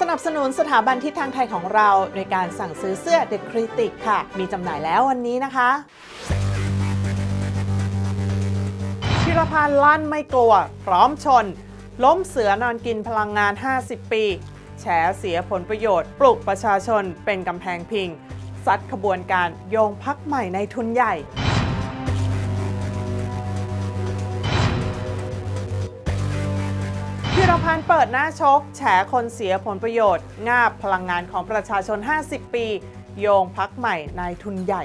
สนับสนุนสถาบันทิศทางไทยของเราโดยการสั่งซื้อเสื้อ The Critic ค่ะ มีจำหน่ายแล้ววันนี้นะคะพิรพันธ์ลั่นไม่กลัว พร้อมชน ล้มเสือนอนกินพลังงาน 50 ปี แฉเสียผลประโยชน์ ปลุกประชาชนเป็นกำแพงพิง ซัดขบวนการโยงพักใหม่ในทุนใหญ่ พิรพันธ์เปิดหน้าชก แฉคนเสียผลประโยชน์ งาบพลังงานของประชาชน 50 ปี โยงพักใหม่นายทุนใหญ่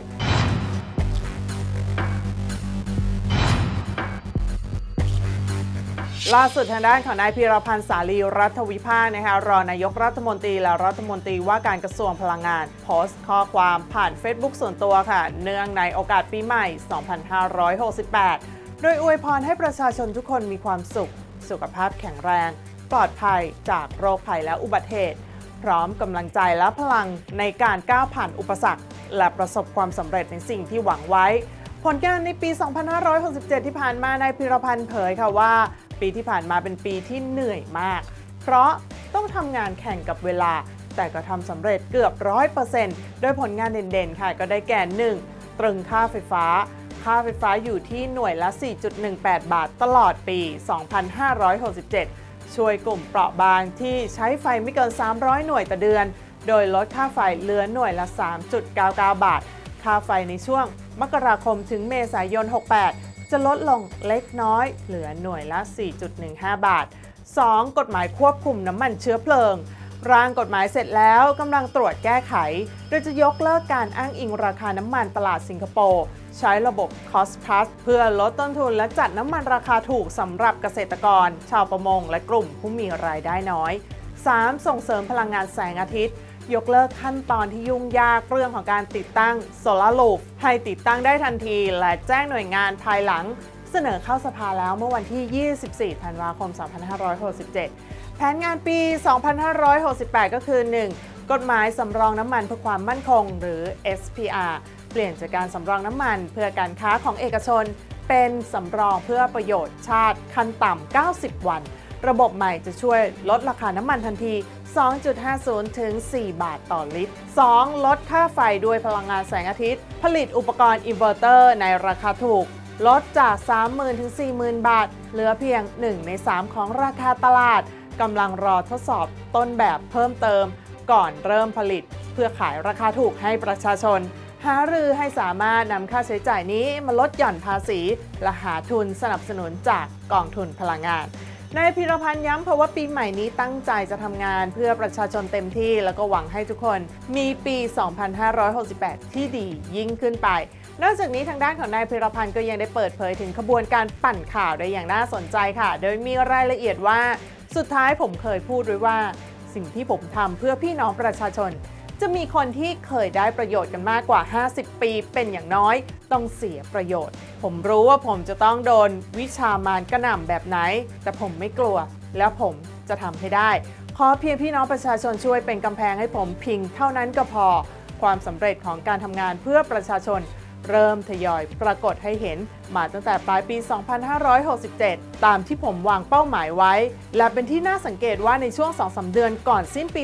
ล่าสุดทางด้านของนายพีรพันธ์สาลีรัฐวิภาคนะคะรองนายกรัฐมนตรีและรัฐมนตรีว่าการกระทรวงพลังงาน โพสต์ข้อความผ่าน Facebook ส่วนตัวค่ะ เนื่องในโอกาสปีใหม่ 2568 โดยอวยพรให้ประชาชนทุกคนมีความสุข สุขภาพแข็งแรง ปลอดภัยจากโรคภัยและอุบัติเหตุ พร้อมกำลังใจและพลังในการก้าวผ่านอุปสรรค และประสบความสำเร็จในสิ่งที่หวังไว้ ผลงานในปี 2567 ที่ผ่านมานายพิรพันธ์เผยค่ะว่า ปีที่ผ่านมาเป็นปีที่เหนื่อยมาก เพราะต้องทำงานแข่งกับเวลา แต่ก็ทำสำเร็จเกือบร้อยเปอร์เซ็นต์โดยผลงานเด่นๆ ค่ะก็ได้แก่ 1. ตรึงค่าไฟฟ้า ค่าไฟฟ้าอยู่ที่หน่วยละ 4.18 บาทตลอดปี 2567 ช่วยกลุ่มเปราะบางที่ใช้ไฟไม่เกิน 300 หน่วยต่อเดือน โดยลดค่าไฟเหลือหน่วยละ 3.99 บาท ค่าไฟในช่วง มกราคมถึงเมษายน 68 จะลดลงเล็กน้อย เหลือหน่วยละ 4.15 บาท 2. กฎหมายควบคุมน้ำมันเชื้อเพลิง ร่างกฎหมายเสร็จแล้วกำลังตรวจแก้ไข โดยจะยกเลิกการอ้างอิงราคาน้ำมันตลาดสิงคโปร์ ใช้ระบบ cost plus เพื่อลดต้นทุนและจัดน้ำมันราคาถูกสำหรับเกษตรกร ชาวประมง และกลุ่มผู้มีรายได้น้อย 3. ส่งเสริมพลังงานแสงอาทิตย์ ยกเลิกขั้นตอนที่ยุ่งยากเรื่องของการติดตั้งโซลาร์ลูปให้ติดตั้งได้ทันที และแจ้งหน่วยงานภายหลัง เสนอเข้าสภาแล้วเมื่อวันที่ 24 ธันวาคม 2567 แผนงานปี 2568 ก็คือ 1. กฎหมายสำรองน้ำมันเพื่อความมั่นคงหรือ SPR เปลี่ยนจากการสำรองน้ำมันเพื่อการค้าของเอกชน เป็นสำรองเพื่อประโยชน์ชาติขั้นต่ำ 90 วัน ระบบใหม่จะช่วยลดราคาน้ำมันทันที 2.50 ถึง 4 บาทต่อลิตร 2. ลดค่าไฟด้วยพลังงานแสงอาทิตย์ ผลิตอุปกรณ์อินเวอร์เตอร์ในราคาถูก ลดจาก 30,000ถึง40,000 บาท เหลือเพียง 1 ใน 3 ของราคาตลาดกำลังรอทดสอบต้นแบบเพิ่มเติม ก่อนเริ่มผลิต เพื่อขายราคาถูกให้ประชาชน หารือให้สามารถนำค่าใช้จ่ายนี้มาลดหย่อนภาษี และหาทุนสนับสนุนจากกองทุนพลังงานนายพิรพันธ์ย้ำเพราะว่าปีใหม่นี้ตั้งใจจะทำงานเพื่อประชาชนเต็มที่ แล้วก็หวังให้ทุกคนมีปี 2568 ที่ดียิ่งขึ้นไป นอกจากนี้ทางด้านของนายพิรพันธ์ก็ยังได้เปิดเผยถึงขบวนการปั่นข่าวได้อย่างน่าสนใจค่ะ โดยมีรายละเอียดว่าสุดท้ายผมเคยพูดไว้ว่า สิ่งที่ผมทำเพื่อพี่น้องประชาชน จะมีคนที่เคยได้ประโยชน์กันมากกว่า 50 ปีเป็นอย่างน้อย ต้องเสียประโยชน์ ผมรู้ว่าผมจะต้องโดนวิชามารกระหน่ำแบบไหน แต่ผมไม่กลัว แล้วผมจะทำให้ได้ขอเพียงพี่น้องประชาชนช่วยเป็นกำแพงให้ผมพิงเท่านั้นก็พอ ความสำเร็จของการทำงานเพื่อประชาชน เริ่มทยอยปรากฏให้เห็นมาตั้งแต่ปลายปี 2567 ตามที่ผมวางเป้าหมายไว้ และเป็นที่น่าสังเกตว่าในช่วง 2-3 เดือนก่อนสิ้นปี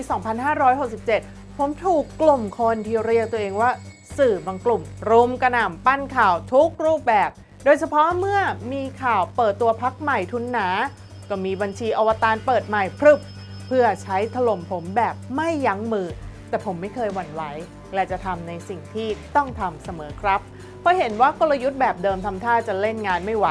2567 ผมถูกกลุ่มคนที่เรียกตัวเองว่า สื่อบางกลุ่มรุมกระหน่ำปั้นข่าวทุกรูปแบบ โดยเฉพาะเมื่อมีข่าวเปิดตัวพักใหม่ทุนหนา ก็มีบัญชีอวตารเปิดใหม่พรึบ เพื่อใช้ถล่มผมแบบไม่ยั้งมือ แต่ผมไม่เคยหวั่นไหวและจะทำในสิ่งที่ต้องทำเสมอครับ เพราะเห็นว่ากลยุทธ์แบบเดิมทำท่าจะเล่นงานไม่ไหว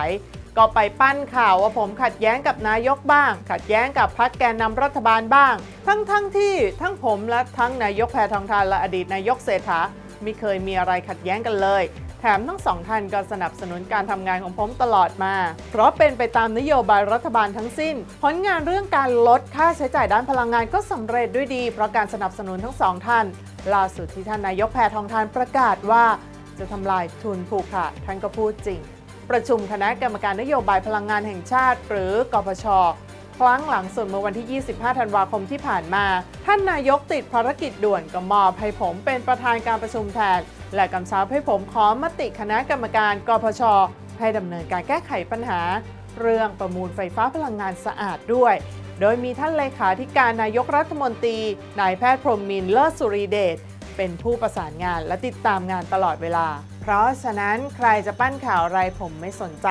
ก็ไปปั้นข่าวว่าผมขัดแย้งกับนายกบ้าง ขัดแย้งกับพรรคแกนนำรัฐบาลบ้าง ทั้งทั้งที่ทั้งผมและทั้งนายกแพทองทานและอดีตนายกเศรษฐาไม่เคยมีอะไรขัดแย้งกันเลย แถมทั้งสองท่านก็สนับสนุนการทำงานของผมตลอดมา เพราะเป็นไปตามนโยบายรัฐบาลทั้งสิ้น ผลงานเรื่องการลดค่าใช้จ่ายด้านพลังงานก็สำเร็จด้วยดี เพราะการสนับสนุนทั้งสองท่าน ล่าสุดที่ท่านนายกแพทองทานประกาศว่า จะทำลายทุนผูกขาดท่านก็พูดจริง ประชุมคณะกรรมการนโยบายพลังงานแห่งชาติ หรือกพช ครั้งหลังสุดเมื่อวันที่ 25 ธันวาคมที่ผ่านมา ท่านนายกติดภารกิจด่วนก็มอบให้ผมเป็นประธานการประชุมแทน และกำชับให้ผมขอมติคณะกรรมการกพช ให้ดำเนินการแก้ไขปัญหา เรื่องประมูลไฟฟ้าพลังงานสะอาดด้วย โดยมีท่านเลขาธิการนายกรัฐมนตรี นายแพทย์พรหมมินเลิศสุริเดชเป็นผู้ประสานงานและติดตามงานตลอดเวลา เพราะฉะนั้นใครจะปั้นข่าวอะไรผมไม่สนใจ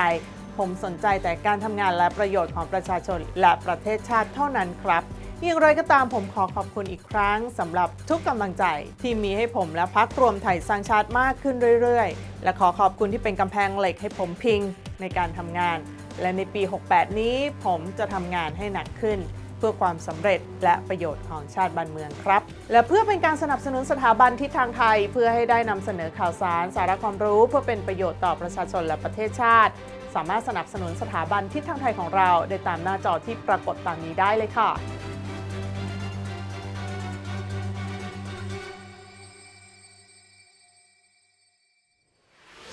ผมสนใจแต่การทำงานและประโยชน์ของประชาชนและประเทศชาติเท่านั้นครับอย่างไรก็ตามผมขอขอบคุณอีกครั้งสำหรับทุกกำลังใจ ที่มีให้ผมและพักรวมไทยสร้างชาติมากขึ้นเรื่อย ๆ และขอขอบคุณที่เป็นกำแพงเหล็กให้ผมพิงในการทำงาน และในปี 68 นี้ผมจะทำงานให้หนักขึ้น เพื่อความสำเร็จและประโยชน์ของชาติบ้านเมืองครับ และเพื่อเป็นการสนับสนุนสถาบันทิศทางไทย เพื่อให้ได้นำเสนอข่าวสาร สาระความรู้ เพื่อเป็นประโยชน์ต่อประชาชนและประเทศชาติ สามารถสนับสนุนสถาบันทิศทางไทยของเราได้ตามหน้าจอที่ปรากฏตามนี้ได้เลยค่ะ